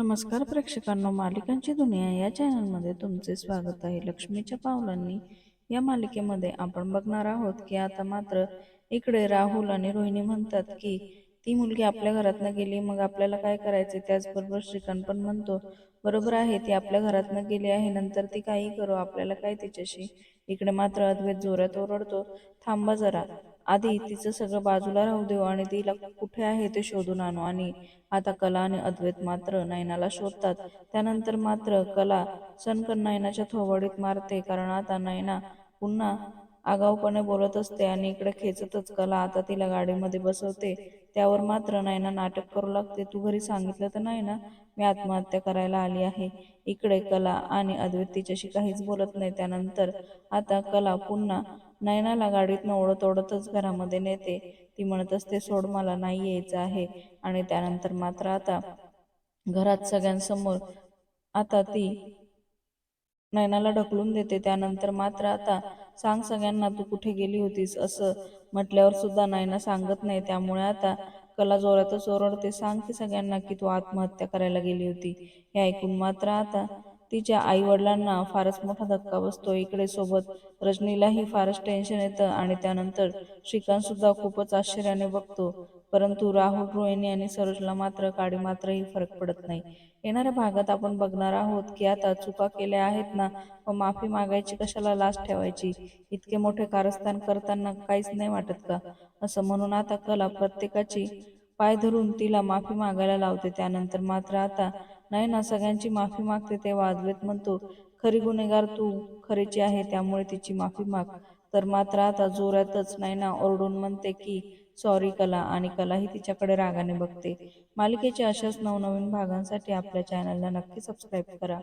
नमस्कार प्रेक्षकांनो मालिकांची दुनिया या चॅनलमध्ये तुमचे स्वागत आहे. लक्ष्मीच्या पावलांनी या मालिकेमध्ये आपण बघणार आहोत की आता मात्र इकडे राहुल आणि रोहिणी म्हणतात की ती मुलगी आपल्या घरातनं गेली मग आपल्याला काय करायचे त्याचबरोबर श्रीकांत पण म्हणतो बरोबर आहे ती आपल्या घरातनं गेली आहे नंतर ती काही करू आपल्याला काय तिच्याशी? इकडे मात्र अद्वैत जोरात ओरडतो थांबा जरा आधी तिचं सगळं बाजूला राहू देऊ आणि तिला कुठे आहे ते शोधून आणू. आणि आता कला आणि अद्वैत मात्र नयनाला शोधतात. त्यानंतर मात्र कला सनकन नयनाच्या थोवडीत मारते. कारण आता नयना पुन्हा आगाऊपणे बोलत असते आणि इकडे खेचतच कला आता तिला गाडीमध्ये बसवते. त्यावर मात्र नयना नाटक करू लागते. तू घरी सांगितलं तर नाही ना मी आत्महत्या करायला आली आहे. इकडे कला आणि अद्वैत तिच्याशी काहीच बोलत नाही. त्यानंतर आता कला पुन्हा नयनाला गाडीतनं ओढत ओढतच घरामध्ये नेते. ती म्हणत असते सोड मला नाही यायचं आहे. आणि त्यानंतर मात्र आता घरात सगळ्यांसमोर आता ती नयनाला ढकलून देते. त्यानंतर मात्र आता सांग सगळ्यांना तू कुठे गेली होतीस? असं म्हटल्यावर सुद्धा नयना सांगत नाही. त्यामुळे आता कला जोरातच ओरडते. सांग की सगळ्यांना की तू आत्महत्या करायला गेली होती. हे ऐकून मात्र आता तिच्या आई वडिलांना फारच मोठा धक्का बसतो. इकडे सोबत रजनीलाही फारच टेन्शन येतं आणि त्यानंतर श्रीकांत सुद्धा खूपच आश्चर्याने बघतो. परंतु राहुल रोहिणी आणि सरोजला मात्र काडी मात्रही फरक पडत नाही. येणाऱ्या भागात आपण बघणार आहोत की आता चुका केल्या आहेत ना व माफी मागायची कशाला? लाच ठेवायची? इतके मोठे कारस्थान करताना काहीच नाही वाटत का? असं म्हणून आता कला प्रत्येकाची पाय धरून तिला माफी मागायला लावते. त्यानंतर मात्र आता नाही ना सगळ्यांची माफी मागते ते वाजवेत म्हणतो खरी गुन्हेगार तू खरीची आहे त्यामुळे तिची माफी माग. तर मात्र आता जोरातच नयना ओरडून म्हणते की सॉरी कला आणि कलाही तिच्याकडे रागाने बघते. मालिकेच्या अशाच नवनवीन भागांसाठी आपल्या चॅनलला नक्की सबस्क्राईब करा.